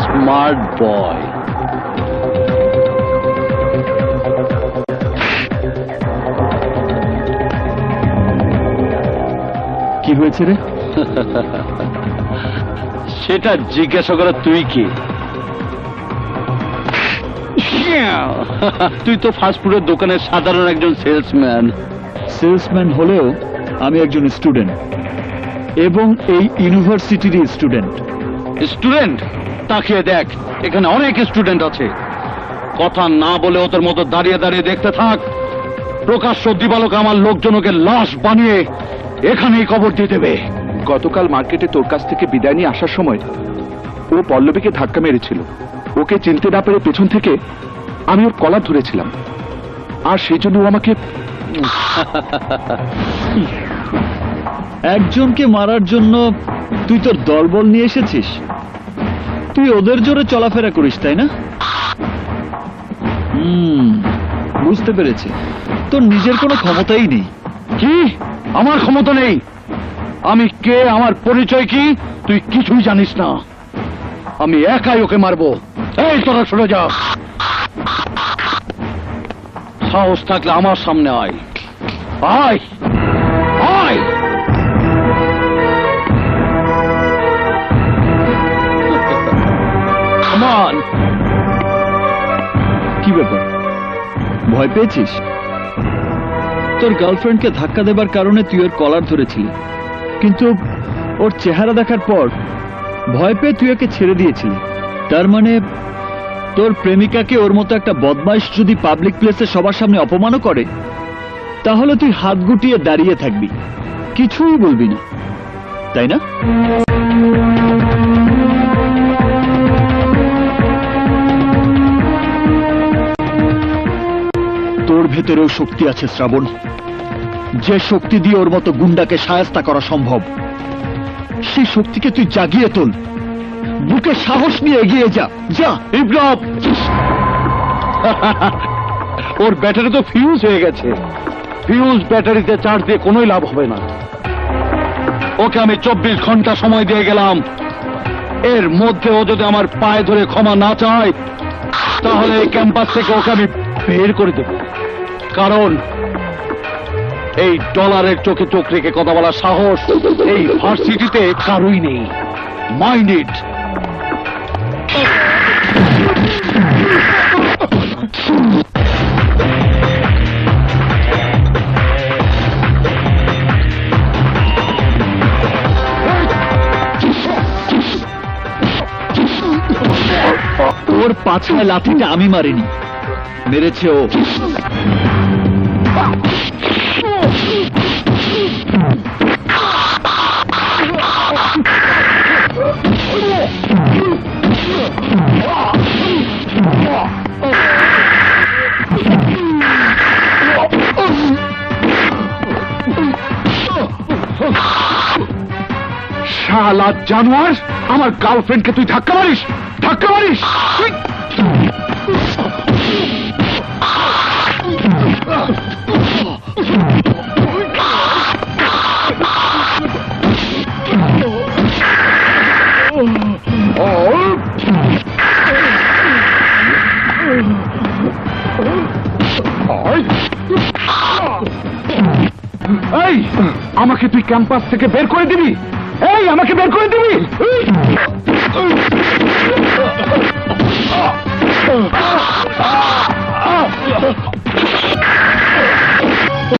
Smart boy কি হয়েছে রে? সেটা জিজ্ঞাসা করা তুই কি? তুই তো ফাস্টফুডের দোকানের সাধারণ একজন সেলসম্যান সেলসম্যান হলেও আমি একজন স্টুডেন্ট। এবং এই ইউনিভার্সিটির স্টুডেন্ট। স্টুডেন্ট? তাকিয়ে দেখ এখানে অনেক স্টুডেন্ট আছে। কথা না বলে ওদের মতো দাঁড়িয়ে দাঁড়িয়ে দেখতে থাক। প্রকাশ্য দিবালোকে আমার লোকজনকে লাশ বানিয়ে এখানেই কবর দিয়ে দেবে। গতকাল মার্কেটে তোর কাছ থেকে বিদায় নিয়ে আসার সময় ও পল্লবীকে ধাক্কা মেরেছিল। ওকে চিনতে না পেরে পেছন থেকে আমি ওর কলার ধরেছিলাম। আর সেই জন্য ও আমাকে একজনকে মারার জন্য তুই তোর দলবল নিয়ে এসেছিস? তুই ওদের জোরে চলাফেরা করিস, তাই না? হুম, বুঝতে পেরেছি। তোর নিজের কোনো ক্ষমতাই নেই। কি? আমার ক্ষমতা নেই? আমি কে? আমার পরিচয় কি? তুই কিছুই জানিস না। আমি একাই ওকে মারবো। এই তোরা শুনে যা। সাহস থাকলে আমার সামনে আয়। আয়! আয়! On. কি ব্যাপার? ভয় পেয়েছিস? তোর গার্লফ্রেন্ডকে ধাক্কা দেবার কারণে তুই ওর কলার ধরেছিলি। কিন্তু ওর চেহারা দেখার পর ভয় পেয়ে তুই ওকে ছেড়ে দিয়েছিলি। তার মানে তোর প্রেমিকাকে ওর মতো একটা বদমাইশ যদি পাবলিক প্লেসে সবার সামনে অপমানও করে তাহলে তুই হাত গুটিয়ে দাঁড়িয়ে থাকবি। কিছুই বলবি না। তাই না? তোর ভেতরেও শক্তি আছে, শ্রাবণ। যে শক্তি দিয়ে ওর মতো গুন্ডাকে সায়স্তা করা সম্ভব। সেই শক্তিকে তুই জাগিয়ে তোল। বুকে সাহস নিয়ে এগিয়ে যা। যা, বিপ্লব! ওর ব্যাটারি তো ফিউজ হয়ে গেছে। ফিউজ ব্যাটারিতে চার্জ দিয়ে কোনোই লাভ হবে না। ওকে আমি চব্বিশ ঘণ্টা সময় দিয়ে গেলাম। এর মধ্যে ও যদি আমার পায়ে ধরে ক্ষমা না চায়, তাহলে এই ক্যাম্পাস থেকে ওকে আমি বের করে দেব। কারণ এই ডলারের চোখে চোখ রেখে কথা বলার সাহস এই ভার্সিটিতে কারোই নেই। মাইন্ড ইট ওর পাছায় লাথিটা আমি মারিনি। মেরেছে ও। শালা জানোয়ার আমার গার্লফ্রেন্ডকে তুই ধাক্কা মারিস? ধাক্কা মারিস? এই! আমাকে তুই ক্যাম্পাস থেকে বের করে দিবি? এই আমাকে বের করে দিবি?